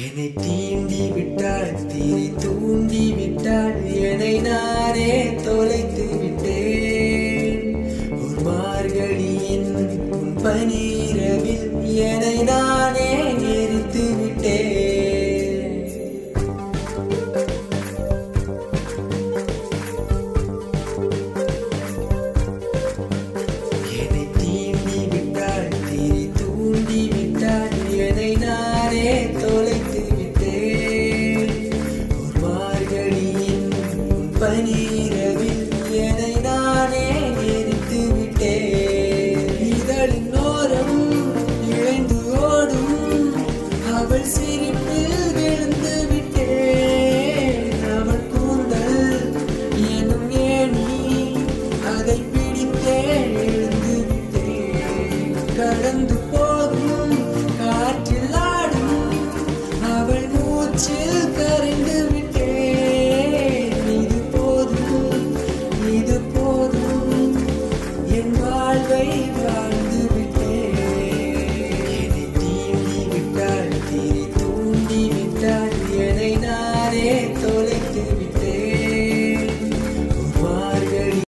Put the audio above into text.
என்னை தீண்டி விட்டாள் தீரி தூண்டி விட்டாள். என்னை நானே தொலைத்து விட்டேன். ஒரு மார்கழியின் உன் பனீரவில் என்னை நானே எரித்து தொலைத்து விட்டேன் ஒரு மார்கழியின் பனீரவில் என்னை நானே எரித்து விட்டேன். இதழின் ஓரம் இழைந்து ஓடும் அவள் சிரிப்பில் விழுந்து விட்டேன். அவள் கூந்தல் எனும் ஏணி அதை பிடித்தே எழுந்து விட்டேன். கடந்து போ காற்றில் கரைந்து விட்டேன். இது போதும் இது போதும். என் வாழ்வை வாழ்ந்து விட்டேன். என்னை தீண்டி விட்டாள் தீ தூண்டி விட்டாள் என்னை நானே தொலை